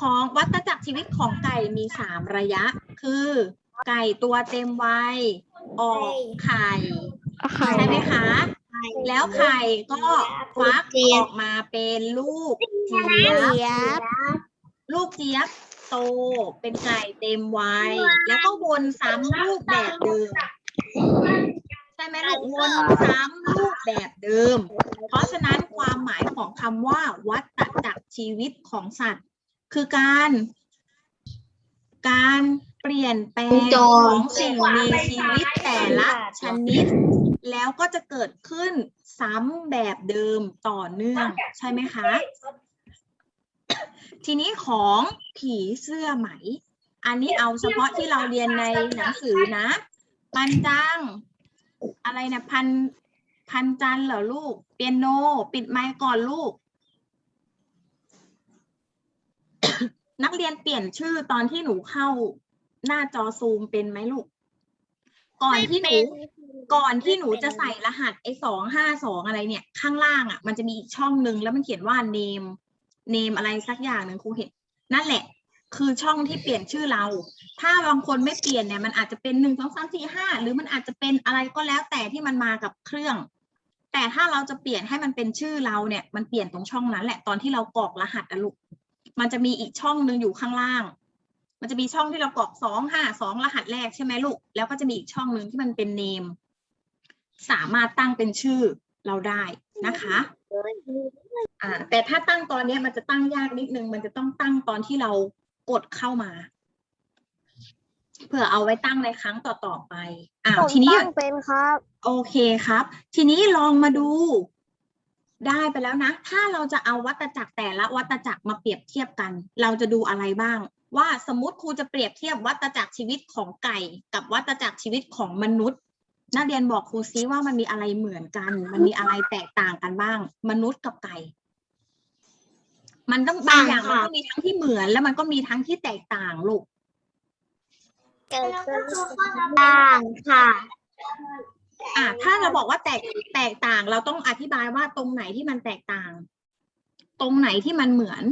ของวัฏจักรชีวิตของไก่มีสามระยะ คือ ไก่ตัวเต็มวัยออกไข่ใช่ไหมคะ แล้วไข่ก็ฟักออกมาเป็นลูกเจี๊ยบลูกเจี๊ยบโตเป็นไก่เต็มวัยแล้วก็วนซ้ำรูปแบบเดิมใช่ไหมลูกวนซ้ำรูปแบบเดิม เพราะฉะนั้นความหมายของคำว่า วัฏจักรชีวิตของสัตว์ คือการ การเปลี่ยนแปลงของสิ่งมีชีวิตแต่ละชนิด แล้วก็จะเกิดขึ้นซ้ำแบบเดิมต่อเนื่อง ใช่ไหมคะ ทีนี้ของผีเสื้อไหม อันนี้เอาเฉพาะที่เราเรียนในหนังสือนะ ปันจัง อะไรนะพันพันจันเหรอลูก เปียโน ปิดไมค์ก่อนลูก นักเรียนเปลี่ยนชื่อตอนที่หนูเข้าหน้าจอซูมเป็นไหมลูก ก่อนที่หนูก่อนที่หนูจะใส่รหัสไอ้สองห้าสองอะไรเนี่ย ข้างล่างอะ มันจะมีอีกช่องหนึ่งแล้วมันเขียนว่า name name อะไรสักอย่างหนึ่งครูเห็น นั่นแหละ คือช่องที่เปลี่ยนชื่อเรา ถ้าบางคนไม่เปลี่ยนเนี่ยมันอาจจะเป็นหนึ่งสองสามสี่ห้าหรือมันอาจจะเป็นอะไรก็แล้วแต่ที่มันมากับเครื่อง แต่ถ้าเราจะเปลี่ยนให้มันเป็นชื่อเราเนี่ย มันเปลี่ยนตรงช่องนั้นแหละตอนที่เรากรอกรหัสอะลูกมันจะมีอีกช่องหนึ่งอยู่ข้างล่าง มันจะมีช่องที่เรากรอกสองห้าสองรหัสแรกใช่ไหมลูก แล้วก็จะมีอีกช่องหนึ่งที่มันเป็นเนม สามารถตั้งเป็นชื่อเราได้นะคะอ่าแต่ถ้าตั้งตอนเนี้ยมันจะตั้งยากนิดนึง มันจะต้องตั้งตอนที่เรา กดเข้ามา เพื่อเอาไว้ตั้งในครั้งต่อๆไปอ้าวผมทีนี้ตั้งเป็นครับ โอเคครับ ทีนี้ลองมาดู ได้ไปแล้วนะ ถ้าเราจะเอาวัตจักรแต่ละวัตจักรมาเปรียบเทียบกัน เราจะดูอะไรบ้าง ว่าสมมติครูจะเปรียบเทียบวัตจักรชีวิตของไก่ กับวัตจักรชีวิตของมนุษย์นักเรียนบอกครูซิว่ามันมีอะไรเหมือนกัน มันมีอะไรแตกต่างกันบ้าง มนุษย์กับไก่ มันต้องบางอย่างมันก็มีทั้งที่เหมือน แล้วมันก็มีทั้งที่แตกต่างลูกเกิดขึ้นต่างค่ะ อะถ้าเราบอกว่าแตกแตกต่างเราต้องอธิบายว่าตรงไหนที่มันแตกต่าง ตรงไหนที่มันเหมือน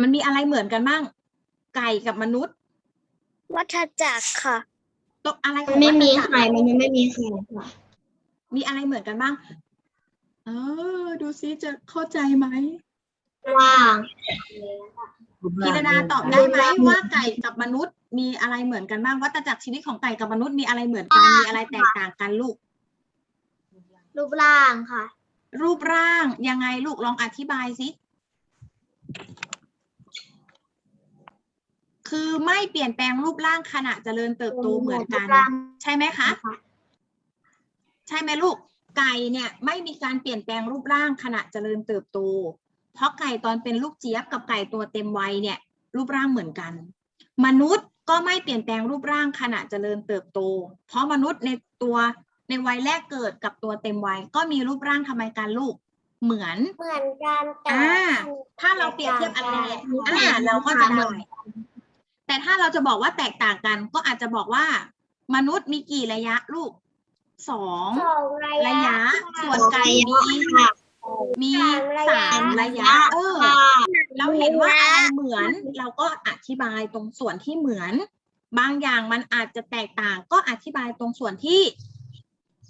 มันมีอะไรเหมือนกันบ้าง ไก่กับมนุษย์ วัฏจักรค่ะตรงอะไรของไม่มีวัฏจักร ไข่มันยังไม่มีไข่ค่ะ มีอะไรเหมือนกันบ้าง เออ ดูซิจะเข้าใจไหมว่างพีรดาตอบได้ไหมว่าไก่กับมนุษย์มีอะไรเหมือนกันบ้างวัฏจักรชีวิตของไก่กับมนุษย์มีอะไรเหมือนกันมีอะไรแตกต่างกันลูก รูปร่างค่ะ รูปร่างยังไงลูกลองอธิบายสิคือไม่เปลี่ยนแปลงรูปร่างขณะเจริญเติบโตเหมือนกันรูปร่างใช่ไหมคะนะคะ ใช่ไหมลูก ไก่เนี่ยไม่มีการเปลี่ยนแปลงรูปร่างขณะเจริญเติบโต เพราะไก่ตอนเป็นลูกเจี๊ยบกับไก่ตัวเต็มวัยเนี่ยรูปร่างเหมือนกัน มนุษย์ก็ไม่เปลี่ยนแปลงรูปร่างขณะเจริญเติบโต เพราะมนุษย์ในตัวในวัยแรกเกิดกับตัวเต็มวัยก็มีรูปร่างทำไมกันลูกเหมือนเหมือนกันแต่อ่าถ้าเราเปรียบเทียบอันแรกอ่าเราก็จะได้แต่ถ้าเราจะบอกว่าแตกต่างกัน ก็อาจจะบอกว่า มนุษย์มีกี่ระยะลูก สองสองระระยะยะ ส่วนไก่มีมีสามระยะ เออ เราเห็นว่าอะไรเหมือน เราก็อธิบายตรงส่วนที่เหมือน บางอย่างมันอาจจะแตกต่าง ก็อธิบายตรงส่วนที่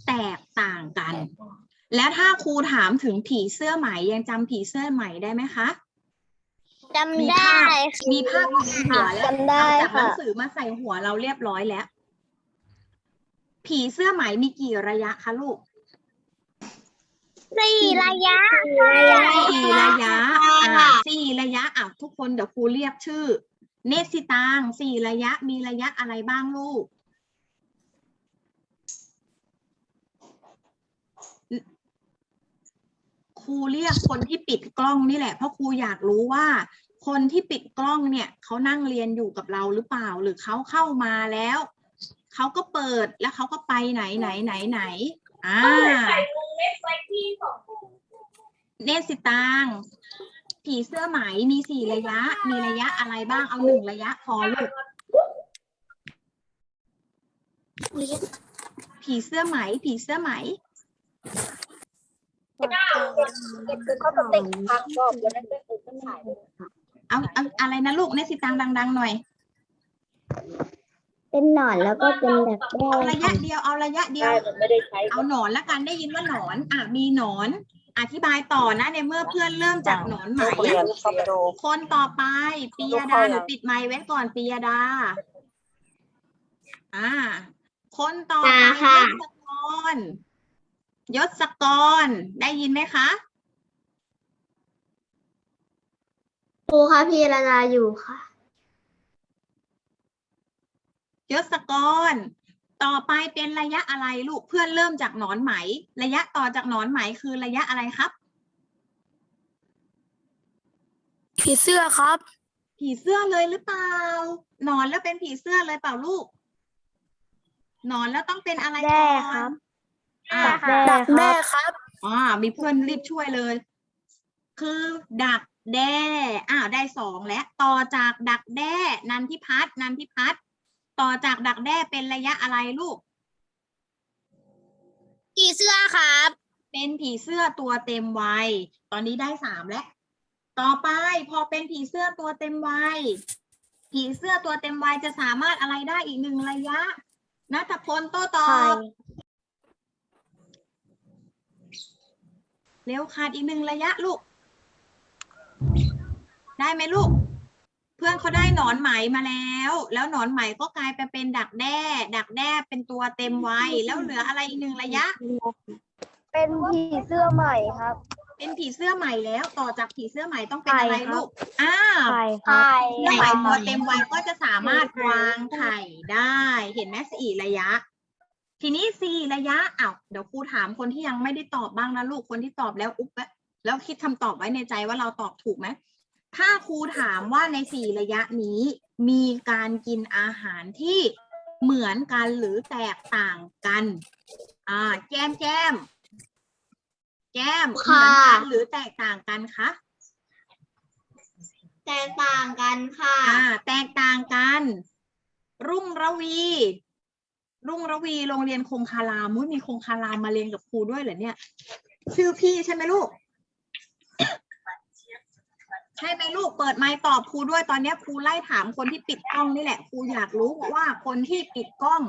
แตกต่างกัน แล้วถ้าครูถามถึงผีเสื้อไหมยังจำผีเสื้อไหมได้ไหมคะจำได้ มีภาพอยู่ในหัวแล้วจำได้เอาจากหนัค่ะงสือมาใส่หัวเราเรียบร้อยแล้ว ผีเสื้อไหมมีกี่ระยะคะลูกสี่ระยะสี่ระยะอ่าสี่ระยะอะทุกคนเดี๋ยวครูเรียกชื่อ เนตรสิตางสี่ระยะมีระยะอะไรบ้างลูก ครูเรียกคนที่ปิดกล้องนี่แหละ เพราะครูอยากรู้ว่า คนที่ปิดกล้องเนี่ยเขานั่งเรียนอยู่กับเราหรือเปล่า หรือเขาเข้ามาแล้ว เขาก็เปิดแล้วเขาก็ไปไหนไหนไหนไหนอ่าเนตรสิตางผีเสื้อไหมมีสี่ระยะ มีระยะอะไรบ้างเอาหนึ่งระยะพอลูกผีเสื้อไหม ผีเสื้อไหมเก็บคือเขาต้องเต็งพักรอบแล้วนั่นก็คือต้นถ่ายเอาเอาอะไรนะลูกในสิตังดัง ๆ หน่อย เป็นหนอนแล้วก็เป็นแบบแด้เอาระยะเดียวเอาระยะเดียวใช่มันไม่ได้ใช้เอาหนอนละกันได้ยินว่าหนอน อะมีหนอน อธิบายต่อนะในเมื่อเพื่อนเริ่มจากหนอนไหมเข้าไปดูคนต่อไปปิยดาหนูปิดไมค์ไว้ก่อนปิยดา อ่า คนต่อไปยศกรยศกรได้ยินไหมคะ ครูคะพี่ระดาอยู่ค่ะ ยศกร ต่อไปเป็นระยะอะไรลูกเพื่อนเริ่มจากหนอนไหม ระยะต่อจากหนอนไหมคือระยะอะไรครับ ผีเสื้อครับ ผีเสื้อเลยหรือเปล่าหนอนแล้วเป็นผีเสื้อเลยเปล่าลูกหนอนแล้วต้องเป็นอะไรแด้ก่อนครับอ่าดักแม่ครับอ่ามีเพื่อนรีบช่วยเลย คือดักแด้อ้าวได้สองแล้ว ต่อจากดักแด้นันทิพัฒน์นันทิพัฒน์ ต่อจากดักแด้เป็นระยะอะไรลูก ผีเสื้อครับ เป็นผีเสื้อตัวเต็มวัย ตอนนี้ได้สามแล้ว ต่อไปพอเป็นผีเสื้อตัวเต็มวัย ผีเสื้อตัวเต็มวัยจะสามารถอะไรได้อีกหนึ่งระยะ นัทพลโต้ตอใช่บเร็วขาดอีกหนึ่งระยะลูก ได้ไหมลูกเพื่อนเขาได้หนอนไหมมาแล้ว แล้วหนอนไหมก็กลายไปเป็นดักแด้ ดักแด้เป็นตัวเต็มวัยแล้วเหลืออะไรอีกหนึ่งระยะ เป็นผีเสื้อใหม่ครับ เป็นผีเสื้อใหม่แล้ว ต่อจากผีเสื้อใหม่ต้องเป็นอะไรไข่ครับลูกอ้าวใช่ครับเสื้อใหม่ตัวเต็มวัยก็จะสามารถวางไข่ได้ เห็นไหมสี่ระยะ ทีนี้สี่ระยะอ้าวเดี๋ยวครูถามคนที่ยังไม่ได้ตอบบ้างนะลูกคนที่ตอบแล้วอุ๊บแล้วแล้วคิดคำตอบไว้ในใจว่าเราตอบถูกไหม ถ้าครูถามว่าในสี่ระยะนี้มีการกินอาหารที่เหมือนกันหรือแตกต่างกัน อ่าแก้มแก้มแก้มเหมือนกันหรือแตกต่างกันคะแตกต่างกันค่ะ อ่า แตกต่างกัน รุ่งระวี รุ่งระวีโรงเรียนคงคารามมุ้ยมีคงคารามมาเรียนกับครูด้วยเหรอเนี่ย ชื่อพี่ใช่ไหมลูก ใช่ไหมลูกเปิดไมค์ตอบครูด้วยตอนนี้ครูไล่ถามคนที่ปิดกล้องนี่แหละครูอยากรู้ว่าคนที่ปิดกล้อง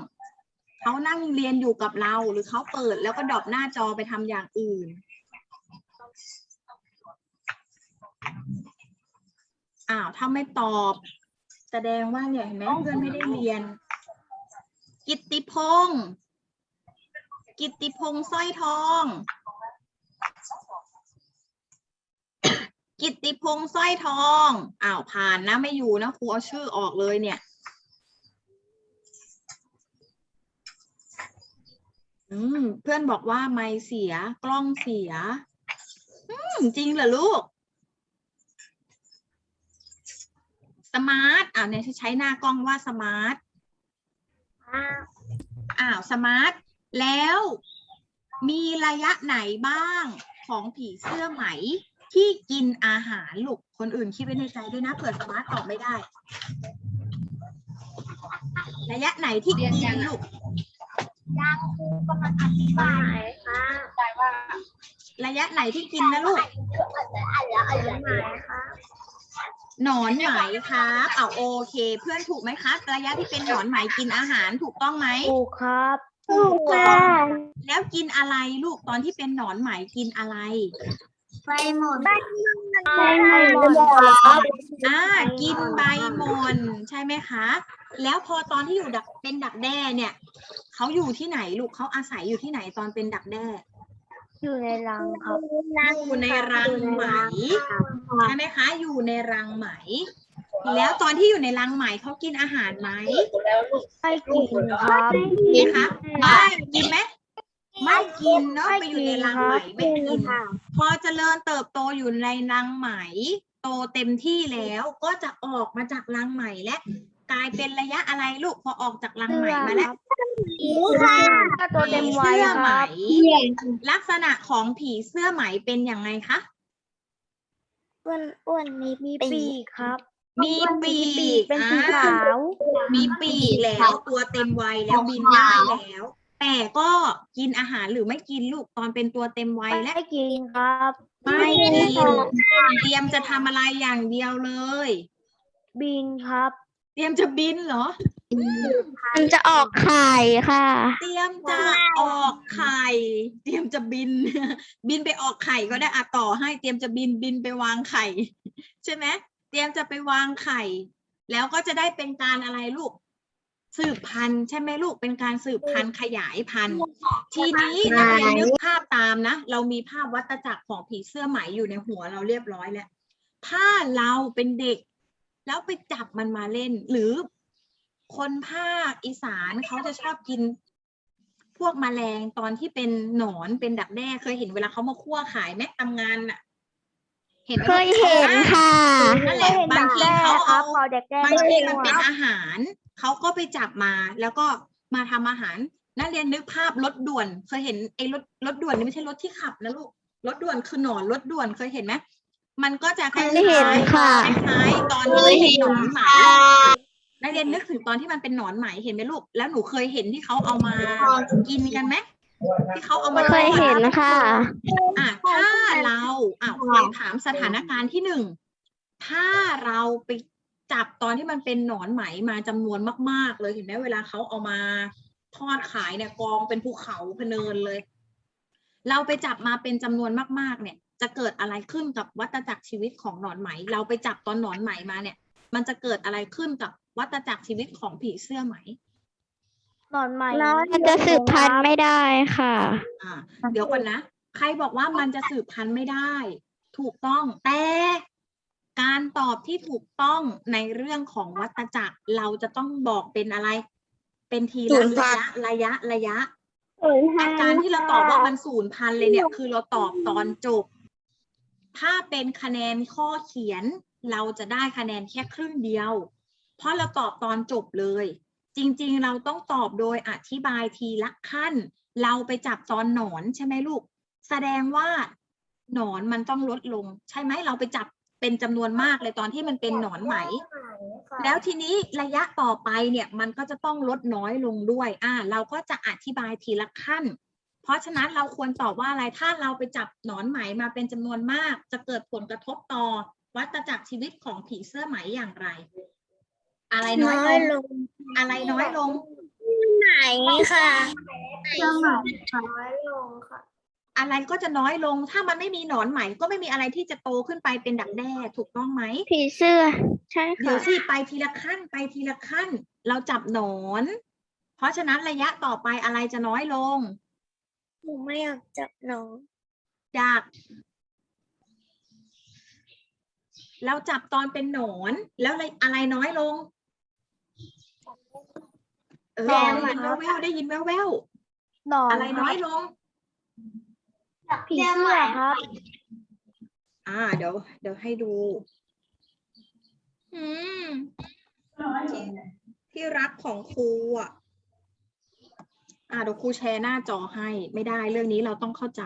เขานั่งเรียนอยู่กับเรา หรือเขาเปิดแล้วก็ดรอปหน้าจอไปทำอย่างอื่นอ้าวถ้าไม่ตอบ แสดงว่าเนี่ยเห็นไหมเพื่อนไม่ได้เรียน กิตติพงศ์กิตติพงศ์สร้อยทอง กิตติพงศ์สร้อยทองอ้าวผ่านนะไม่อยู่นะครูเอาชื่อออกเลยเนี่ย อืม เพื่อนบอกว่าไม่เสียกล้องเสีย อืม จริงเหรอลูก สมาร์ทอ่าวเนี่ยใช้หน้ากล้องว่าสมาร์ทอ้าวสมาร์ทแล้วมีระยะไหนบ้างของผีเสื้อไหม ที่กินอาหารลูกคนอื่นคิดไว้ในใจด้วยนะเผื่อสมาร์ทตอบไม่ได้ ระยะไหนที่กินลูกยังครูกำลังอธิบายค่ะระยะไหนที่กินนะลูกอ่านแล้วอ่านแล้วอ่านแล้วค่ะหนอนไหมครับเอาโอเค เพื่อนถูกไหมคะระยะที่เป็นหนอนไหมกินอาหารถูกต้องไหมถูกครับถูกค่ะแล้วกินอะไรลูกตอนที่เป็นหนอนไหมกินอะไร ไปหมดไปหมดครับอ่ากินใบหมอนใช่ไหมคะ แล้วพอตอนที่อยู่ดักเป็นดักแด้เนี่ยเขาอยู่ที่ไหนลูกเขาอาศัยอยู่ที่ไหนตอนเป็นดักแด้อยู่ในรังครับอยู่ในรังไหมใช่ไหมคะ อยู่ในรังไหม แล้วตอนที่อยู่ในรังไหมเขากินอาหารไหมไม่กินครับกินคะไม่กินไหม ไม่กินเนาะไปอยู่ในรังไหมไม่กินพอเจริญเติบโตอยู่ในรังไหม โตเต็มที่แล้วก็จะออกมาจากรังไหมและกลายเป็นระยะอะไรลูกพอออกจากรังไหมมาแล้วตัวเต็มวัยผีเสื้อคไหมรับลักษณะของผีเสื้อไหมเป็นอย่างไงคะอ้วนอ้วนมีปีกครับ มีปีกเป็นสีอ่าขาว มีปีกแล้วตัวเต็มวัยแล้วบินได้แล้ว แต่ก็กินอาหารหรือไม่กินลูกตอนเป็นตัวเต็มวัยและไม่กินครับไม่กินเตรียมจะทำอะไรอย่างเดียวเลย บินครับ เตรียมจะบินเหรอ มันจะออกไข่ค่ะ เตรียมจะออกไข่ เตรียมจะบิน บินไปออกไข่ก็ได้อะต่อให้เตรียมจะบินบินไปวางไข่ ใช่ไหมเตรียมจะไปวางไข่ แล้วก็จะได้เป็นการอะไรลูก สืบพันธุ์ใช่ไหมลูกเป็นการสืบพันธุ์ขยายพันธุ์ทีนี้นักเรียนนึกภาพตามนะ เรามีภาพวัตจักรของผีเสื้อไหมอยู่ในหัวเราเรียบร้อยแล้ว ถ้าเราเป็นเด็ก แล้วไปจับมันมาเล่น หรือคนภาคอีสานเขาจะชอบกิน พวกแมลงตอนที่เป็นหนอนเป็นดักแด้เคยเห็นเวลาเขามาคั่วขายแม่ตำงานน่ะเห็นไหมเคยเห็นค่ะนั่นแหละบางทีเขาครัเอาบพอเด็กแก้บางทีมันเป็นอาหาร เขาก็ไปจับมาแล้วก็มาทำอาหาร นักเรียนนึกภาพรถด่วนเคยเห็นไอ้รถรถด่วนนี่ไม่ใช่รถที่ขับนะลูกรถด่วนคือหนอนรถด่วนเคยเห็นไหมมันก็จะคล้ายเคยเห็นค่ะๆคล้ายๆตอนที่เห็นหนอนไหมนักเรียนนึกถึงตอนที่มันเป็นหนอนไหมเห็นไหมลูก แล้วหนูเคยเห็นที่เขาเอามากินกันไหมที่เขาเอามาเคยเห็นค่ะ อะถ้าเราอะขวัญถามสถานการณ์ที่หนึ่งถ้าเราไป จับตอนที่มันเป็นหนอนไหมมาจำนวนมาก ๆ เลยเห็นไหมเวลาเขาเอามาทอดขายเนี่ยกองเป็นภูเขาพะเนินเลย เราไปจับมาเป็นจำนวนมาก ๆ เนี่ย จะเกิดอะไรขึ้นกับวัฏจักรชีวิตของหนอนไหม เราไปจับตอนหนอนไหมมาเนี่ย มันจะเกิดอะไรขึ้นกับวัฏจักรชีวิตของผีเสื้อไหมนอนใหม่มันจะสืบพันธุ์ไม่ได้ค่ะ อ่า เดี๋ยวก่อนนะ ใครบอกว่ามันจะสืบพันธุ์ไม่ได้ ถูกต้องแต่ การตอบที่ถูกต้องในเรื่องของวัตจักรเราจะต้องบอกเป็นอะไร เป็นทีศูละนย์พัระนยะระยะระยะอาการที่เราตอบว่ามันศูนย์พันเลยเนี่ย คือเราตอบตอนจบ ถ้าเป็นคะแนนข้อเขียน เราจะได้คะแนนแค่ครึ่งเดียว เพราะเราตอบตอนจบเลย จริงๆ เราต้องตอบโดยอธิบายทีละขั้น เราไปจับตอนหนอนใช่ไหมลูก แสดงว่าหนอนมันต้องลดลง ใช่ไหมเราไปจับ เป็นจำนวนมากเลยตอนที่มันเป็นหนอนไหม แล้วทีนี้ระยะต่อไปเนี่ยมันก็จะต้องลดน้อยลงด้วย อ่า เราก็จะอธิบายทีละขั้น เพราะฉะนั้นเราควรตอบว่าอะไรถ้าเราไปจับหนอนไหมมาเป็นจำนวนมาก จะเกิดผลกระทบต่อวัฏจักรชีวิตของผีเสื้อไหมอย่างไร อะไรน้อยลง อะไรน้อยลงไหนค่ะเครื่องหมายน้อยลงค่ะ อะไรก็จะน้อยลง ถ้ามันไม่มีหนอนไหมก็ไม่มีอะไรที่จะโตขึ้นไปเป็นดักแด้ถูกต้องไหมผีเสื้อ ใช่เดี๋ยค่ะวสิไปทีละขั้นไปทีละขั้น เราจับหนอน เพราะฉะนั้นระยะต่อไปอะไรจะน้อยลง หนูไม่อยากจับน้องจาก เราจับตอนเป็นหนอน แล้วอะไรอะไรน้อยลง เออได้ยินแว่วๆได้ยินแว่วหนอๆนอะไรน้อยลง ผีเสื้อครับ อ่า เดี๋ยว เดี๋ยวให้ดู อืมที่ที่รักของครูอะ อ่าเดี๋ยวครูแชร์หน้าจอให้ไม่ได้เรื่องนี้เราต้องเข้าใจ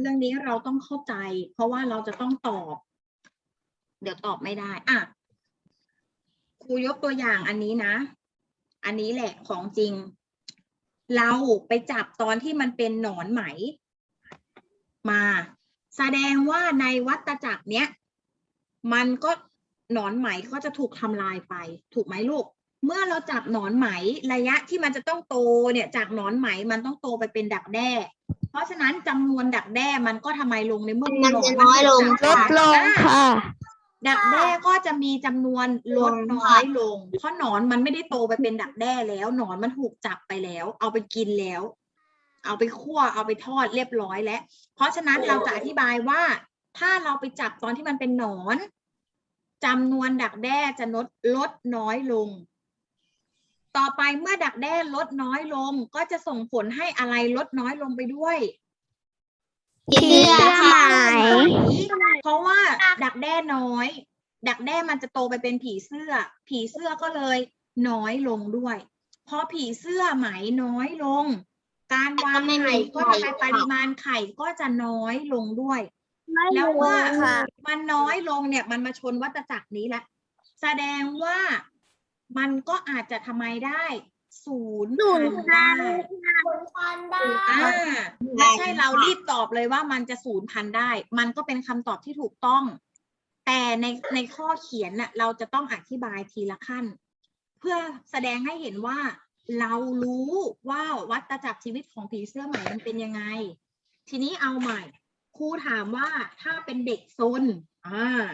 เรื่องนี้เราต้องเข้าใจ เพราะว่าเราจะต้องตอบ เดี๋ยวตอบไม่ได้ อะ ครูยกตัวอย่างอันนี้นะ อันนี้แหละของจริง เราไปจับตอนที่มันเป็นหนอนไหม มา แสดงว่าในวัฏจักรเนี้ย มันก็หนอนไหมก็จะถูกทำลายไป ถูกไหมลูก เมื่อเราจับหนอนไหมระยะที่มันจะต้องโตเนี่ยจากหนอนไหมมันต้องโตไปเป็นดักแด้ เพราะฉะนั้นจำนวนดักแด้มันก็ทำไมลงในเมื่อหนอนมัถูกจับลดลงอะค่ะ ดักแด้ก็จะมีจำนวนลดน้อยลง เพราะหนอนมันไม่ได้โตไปเป็นดักแด้แล้วหนอนมันถูกจับไปแล้ว เอาไปกินแล้ว เอาไปคั่วเอาไปทอดเรียบร้อยแล้ว เพราะฉะนั้นเราจะอธิบายว่า ถ้าเราไปจับตอนที่มันเป็นหนอนจำนวนดักแด้จะลดลดน้อยลง ต่อไปเมื่อดักแด้ลดน้อยลง ก็จะส่งผลให้อะไรลดน้อยลงไปด้วยผี เสื้อไหมเพราะว่าดักแด้น้อย ดักแด้มันจะโตไปเป็นผีเสื้อ ผีเสื้อก็เลยน้อยลงด้วยเพราะผีเสื้อไหมน้อยลง การวางไข่ก็ทำให้ปริมาณไข่ก็จะน้อยลงด้วย แล้วเมื่อค่ะมันน้อยลงเนี่ย มันมาชนวัฏจักรนี้แหละแสดงว่ามันก็อาจจะทำไมได้ ศูนย์ศูพันนย์ได้คนพันได้อ่าไม่ใช่เรารีบตอบเลยว่ามันจะศูนย์พันได้ มันก็เป็นคำตอบที่ถูกต้อง แต่ในในข้อเขียนน่ะเราจะต้องอธิบายทีละขั้น เพื่อแสดงให้เห็นว่า เรารู้ว่าวัฏจักรชีวิตของผีเสื้อใหม่มันเป็นยังไง ทีนี้เอาใหม่ครูถามว่าถ้าเป็นเด็กซนอ่า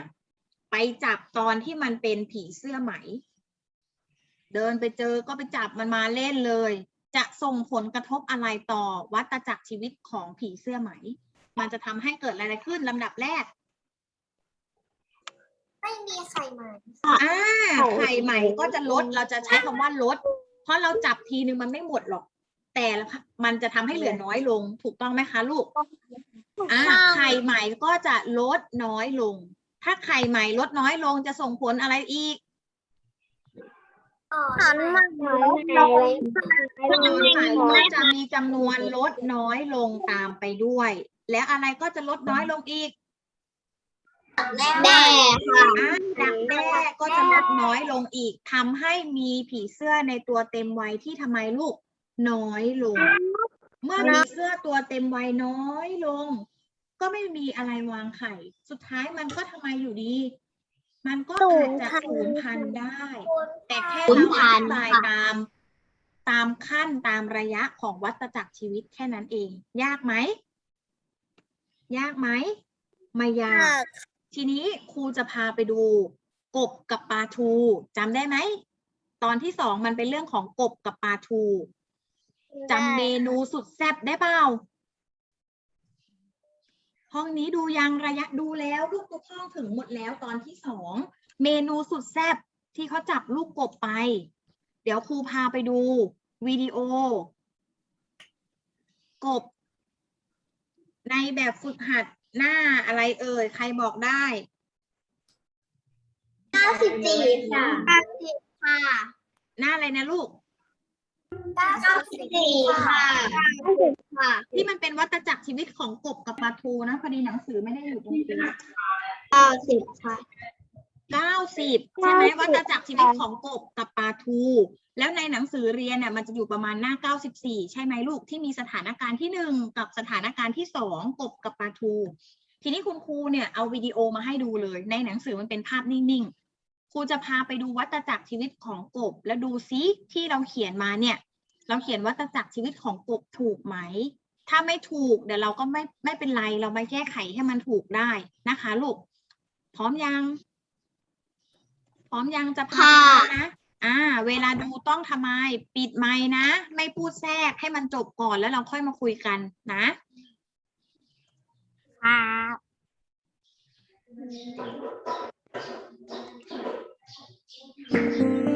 ไปจับตอนที่มันเป็นผีเสื้อไหม เดินไปเจอก็ไปจับมันมาเล่นเลย จะส่งผลกระทบอะไรต่อวัฏจักรชีวิตของผีเสื้อไหม มันจะทำให้เกิดอะไรขึ้นลำดับแรกไม่มีใครมาอ่าไข่ใหม่ก็จะลดเราจะใช้คำว่าลด เพราะเราจับทีนึงมันไม่หมดหรอก แต่ละมันจะทำให้เหลือน้อยลง ถูกต้องไหมคะลูก อ่าไข่ใหม่ก็จะลดน้อยลง ถ้าไข่ใหม่ลดน้อยลงจะส่งผลอะไรอีก หันมาหน่อยหนอนใหม่ก็จะมีจำนวนลดน้อยลงตามไปด้วย แล้วอะไรก็จะลดน้อยลงอีกแด่ค่ะอ่าดักแด้ก็จะลดน้อยลงอีกทำให้มีผีเสื้อในตัวเต็มวัยที่ทำไมลูกน้อยลง เมื่อมีเสื้อตัวเต็มวัยน้อยลง ก็ไม่มีอะไรวางไข่ สุดท้ายมันก็ทำไมอยู่ดี มันก็อาจจะสูญพันธุ์ได้ แต่แค่สูญเราอพันธุ์ธิบายค่ะตาม ตามขั้นตามระยะของวัฏจักรชีวิตแค่นั้นเอง ยากไหม ยากไหมไม่ยาก ทีนี้ครูจะพาไปดูกบกับปลาทูจำได้ไหม ตอนที่สองมันเป็นเรื่องของกบกับปลาทูจำเมนูสุดแซ่บได้เปล่า ห้องนี้ดูยังระยะดูแล้วลูกทุกห้องถึงหมดแล้วตอนที่สองเมนูสุดแซ่บที่เขาจับลูกกบไป เดี๋ยวครูพาไปดูวิดีโอ กบ ในแบบฝึกหัดหน้าอะไรเอ่ย ใครบอกได้เก้าสิบสี่ค่ะเก้าสิบค่ะ หน้าอะไรนะลูก เก้าสิบสี่ค่ะ ค่ะ ที่มันเป็นวัฏจักรชีวิตของกบกับปลาทูนะพอดีหนังสือไม่ได้อยู่ตรงนี้เก้าสิบค่ะเก้าสิบใช่ไหม90วัฏจักรชีวิตของกบกับปลาทู แล้วในหนังสือเรียนเนี่ยมันจะอยู่ประมาณหน้าเก้าสิบสี่ใช่ไหมลูกที่มีสถานการณ์ที่หนึ่งกับสถานการณ์ที่สองกบกับปลาทู ทีนี้คุณครูเนี่ยเอาวิดีโอมาให้ดูเลย ในหนังสือมันเป็นภาพนิ่งๆ ครูจะพาไปดูวัฏจักรชีวิตของกบ แล้วดูซิที่เราเขียนมาเนี่ย เราเขียนวัฏจักรชีวิตของกบถูกไหม ถ้าไม่ถูกเดี๋ยวเราก็ไม่ไม่เป็นไรเรามาแก้ไขให้มันถูกได้นะคะลูกพร้อมยัง พร้อมยังจะพาไปดูนะอ่า เวลาดูต้องทำไม ปิดไมค์นะ ไม่พูดแทรกให้มันจบก่อนแล้วเราค่อยมาคุยกันนะครั Thank you.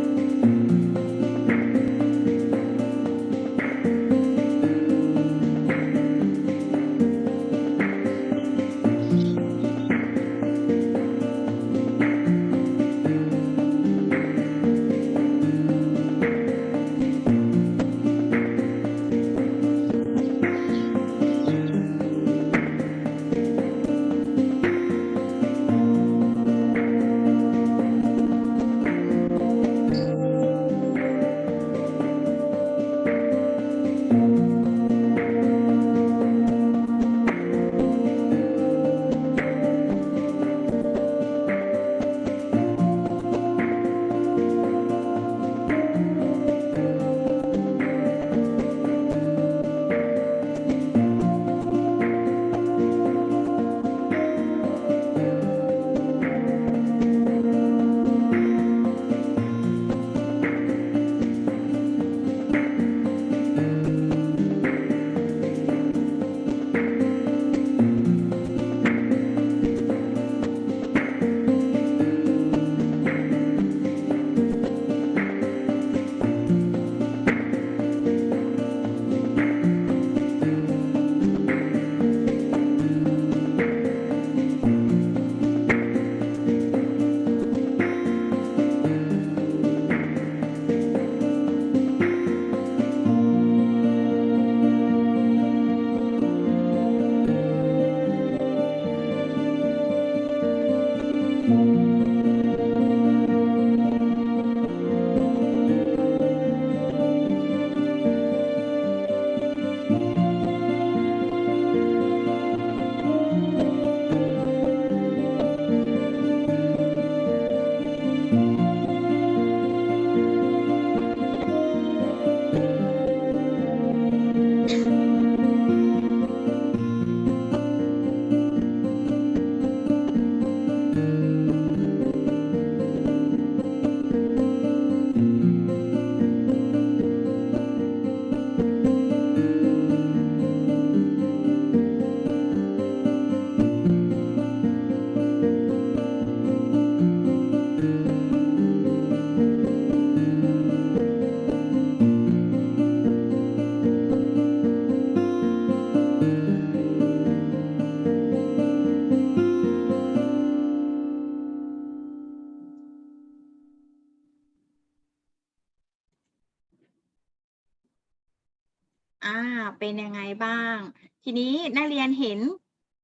เป็นยังไงบ้าง ทีนี้นักเรียนเห็น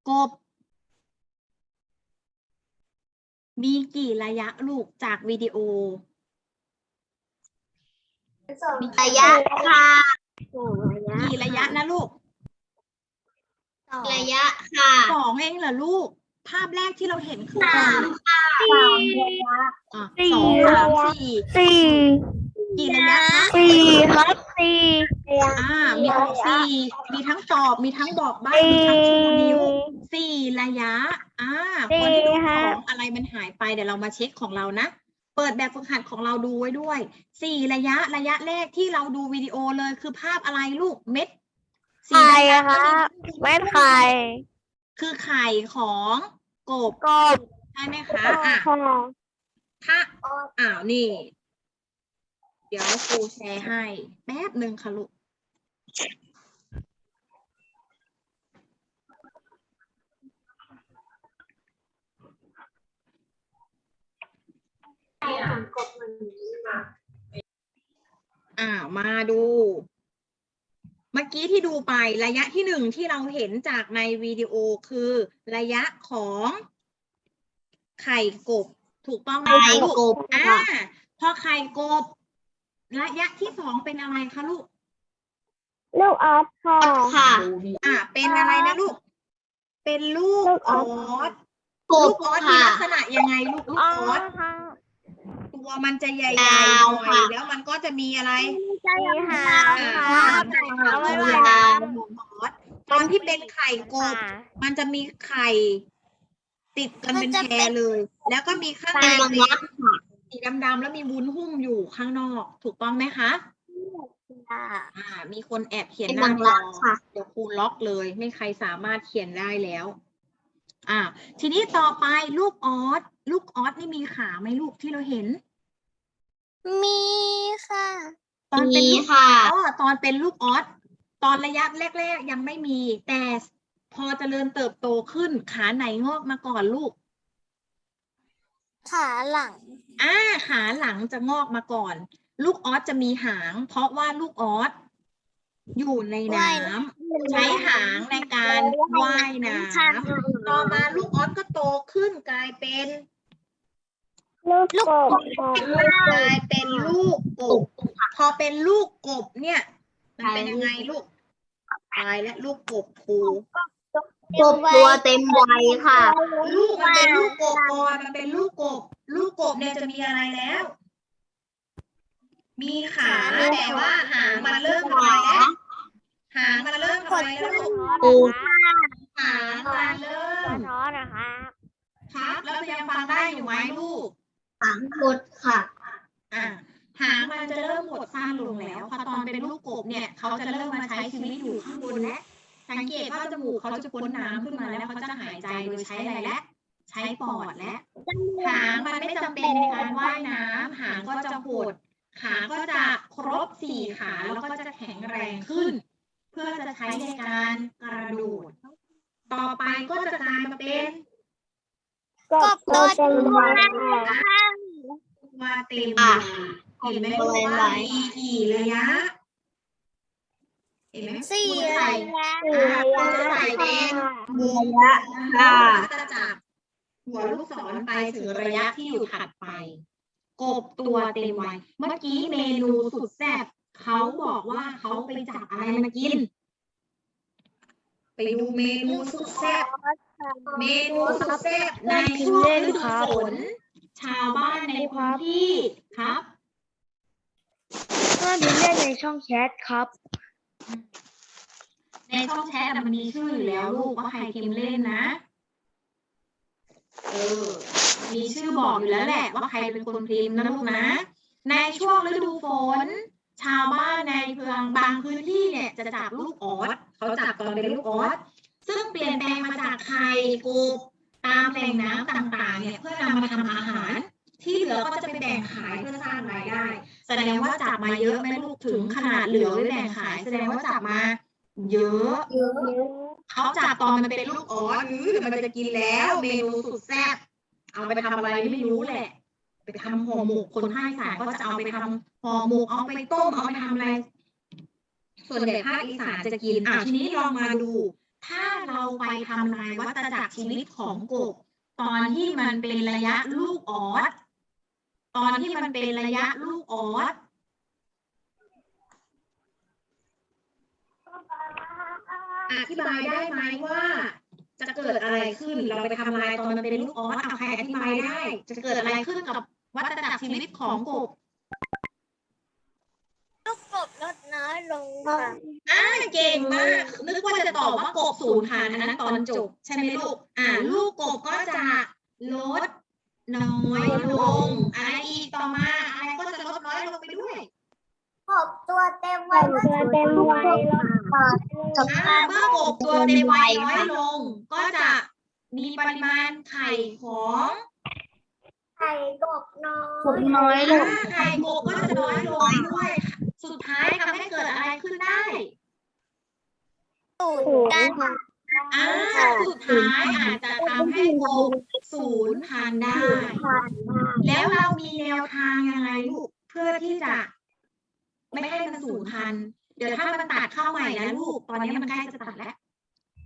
กบ มีกี่ระยะลูกจากวิดีโอ มีระยะค่ะกี่ระยะนะลูกระยะค่ะสองเองเหรอลูก ภาพแรกที่เราเห็นคือสามสามอะสองสามสี่สี่ กี่ระยะคะสี่ครับสี่อ่า มีทั้งสี่มีทั้งตอบ มีทั้งบอกใบ้มีทั้งชูนิ้วสี่ระยะ อ่า คนที่ดูของอะไรมันหายไปเดี๋ยวเรามาเช็คของเรานะ เปิดแบบฝึกหัดของเราดูไว้ด้วยสี่ระยะระยะแรกที่เราดูวิดีโอเลยคือภาพอะไรลูกเม็ดสี่ไข่ระยะครับแม่ไข่คือไข่ของกบกบใช่ไหมคะอะค่ะถ้าอ้าวนี่ เดี๋ยวครูแชร์ให้ แป๊บหนึ่งค่ะลูกอ่ามาดู เมื่อกี้ที่ดูไประยะที่หนึ่งที่เราเห็นจากในวิดีโอคือ ระยะของไข่กบ ถูกต้องไหมไข่คะลูกกบอ่าค่ะพอไข่กบ ระยะที่สองเป็นอะไรคะลูก ลูกออฟค่ะ ค่ะ อ่า เป็นอะไรนะลูก เป็นลูกลูกออออสสกลูบกออสมีค่ะ ลักษณะยังไงลูกลูกอ๋อออสทางตัวมันจะใหญ่ยาวๆหน่อยค่ะแล้วมันก็จะมีอะไรมีหางอ่าค่ะเอาเอาไว้ไว้ไว้ไว้น้ของออสตอนที่เป็นไข่กบค่ะมันจะมีไข่ ติดกันเป็นมันจะแพรเลย แล้วก็มีข้างในเป็น เป็นยักษ์ค่ะ สีดำๆแล้วมีวุ้นหุ้มอยู่ข้างนอก ถูกต้องไหมคะอ่า มีคนแอบเขียนเป็นหน้าบางจรัอกค่ะเดี๋ยวครูล็อกเลย ไม่ใครสามารถเขียนได้แล้ว อ่า ทีนี้ต่อไปลูกออสลูกออสนี่มีขาไหมลูกที่เราเห็น มีค่ะ ตอนเป็นมีลูกค่ะอ๋อตอนเป็นลูกออสตอนระยะแรก ๆ ยังไม่มี แต่พอเจริญเติบโตขึ้น ขาไหนงอกมาก่อนลูก ขาหลัง อ่าขาหลังจะงอกมาก่อน ลูกออสจะมีหาง เพราะว่าลูกออสอยู่ในน้ว่ายำใช้หางในการว่ายน้ำต่อมาลูกออสก็โตขึ้นกลายเป็นลูกกบกลายเป็นลูกกบ พอเป็นลูกกบเนี่ย มันเป็นยังไงลูกตายและลูกกบครูกบตัวเต็มวัยค่ะ ลูกมันเป็นลูกกบก่อนมันเป็นลูกกบ ลูกกบเนี่ยจะมีอะไรแล้ว มีขาแต่ว่าหางมันเริ่มทำอะไรแล้ว หางมันเริ่มทำอะไรแล้วลูกปูหางมันเริ่มท้อนะคะครับแล้วยังฟังได้อยู่ไหมลูกหางกดค่ะ อ่าหางมันจะเริ่มหดสั้นลงแล้วพอตอนเป็นลูกกบเนี่ยเขาจะเริ่มมาใช้ชีวิตอยู่ข้างบนแล้วสังเกตว่าจมูกเขาจะพ้นน้ำขึ้นมาแล้วเขาจะหายใจโดยใช้อะไรและ ใช้ปอดและ หางมันไม่จำเป็นในการว่ายน้ำหางก็จะหดขาก็จะครบสี่ขาแล้วก็จะแข็งแรงขึ้น เพื่อจะใช้ในการกระโดดต่อไปก็จะกลายมาเป็นกบตัวเต็มวัยตัวเต็มอะเห็นไหมตัวเต็มว่าวัยมีกี่ระยะเห็นไหมสี่คุณระใส่ยะอ่าคุณจะใส่เป็นวงค่ะแล้วก็จะจาก หัวลูกศรไปถึงระยะที่อยู่ถัดไป กบตัวเต็มวัยเมื่อกี้เมนูสุดแซ่บเขาบอกว่าเขาไปจับอะไรมากิน ไปดูเมนูสุดแซ่บเมนูสุดแซ่บในช่วงฤดูฝนชาวบ้านในพื้นที่ครับก็ดูเล่นในช่องแชทครับ ในช่องแชทน่ะมันมีชื่ออยู่แล้วลูกว่าใครพิมพ์เล่นนะ เออ มีชื่อบอกอยู่แล้วแหละว่าใครเป็นคนพิมพ์นะลูกนะ ในช่วงฤดูฝน ชาวบ้านในเพืองบางพื้นที่เนี่ยจะจับลูกออสเขาจับตอนเป็นลูกออสซึ่งเปลี่ยนแปลงมาจากไข่กบตามแหล่งน้ำต่างๆ เนี่ยเพื่อนำมาทำอาหาร ที่เหลือก็จะไปแบ่งขายเพื่อสร้างรายได้ แสดงว่าจับมาเยอะไหมลูกถึงขนาดเหลือไว้แบ่งขาย แสดงว่าจับมา เยอะเขาจับตอนมันเป็นลูกออสอื้อมันจะกินแล้ว เมนูสุดแซ่บเอาไปทำอะไรไม่รู้แหละ ไปทำห่อหมกคนภาคอีสานก็จะเอาไปทำห่อหมกเอาไปต้มเอาไปทำอะไร ส่วนใหญ่ภาคอีสานจะกินอะทีนี้ลองมาดู ถ้าเราไปทำลายวัฏจักรชีวิตของกบ ตอนที่มันเป็นระยะลูกออสตอนที่มันเป็นระยะลูกออส อธิบายได้ไหมว่า จะเกิดอะไรขึ้น เราไปทำลายตอนมันเป็นลูกออสเอาใครอธิบายได้ จะเกิดอะไรขึ้นกับวัฏจักรชีวิตของกบลูกกบลดน้อยลงค่ะอ่าเก่งมาก นึกว่าจะตอบว่ากบสูญพันธุ์อันนั้นตอนจบใช่ไหมลูก อ่า ลูกกบก็จะลดน้อยลง อะไรอีกต่อมาอะไรก็จะลดน้อยลงไปด้วย กบตัวเต็มวัยตัวเต็มวัยแล้ว ค่ะอ่าเมื่อกบตัวเต็มวัยน้อยลง ก็จะมีปริมาณไข่ของไข่กบน้อยน้อยลงอ่าไข่กบก็จะน้อยลงด้วยสุดท้ายทำให้เกิดอะไรขึ้นได้สูตรการอ่าสุดท้ายอาจจะทำให้กบสูญพันธุ์ได้ แล้วเรามีแนวทางยังไงลูกเพื่อที่จะ ไม่ให้มันสูญพันธุ์ เดี๋ยวถ้ามันตัดเข้าใหม่นะลูก ตอนนี้มันใกล้จะตัดแล้ว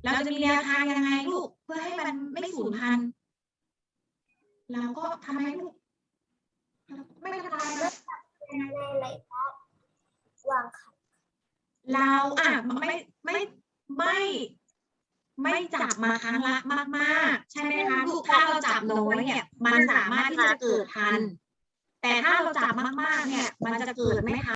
เราจะมีแนวทางยังไงลูก เพื่อให้มันไม่สูญพันธุ์เราก็ทำไมลูก ไม่ทำลายมันอะไรครับวางข่เราอะไม่ไม่ไม่ไม่จับมาครั้งละมากๆ ใช่ไหมคะลูกถ้าเราจับน้อยเนี่ย มันสามารถที่จะเกิดทัน แต่ถ้าเราจับมากๆ เนี่ย มันจะเกิดไม่ทัน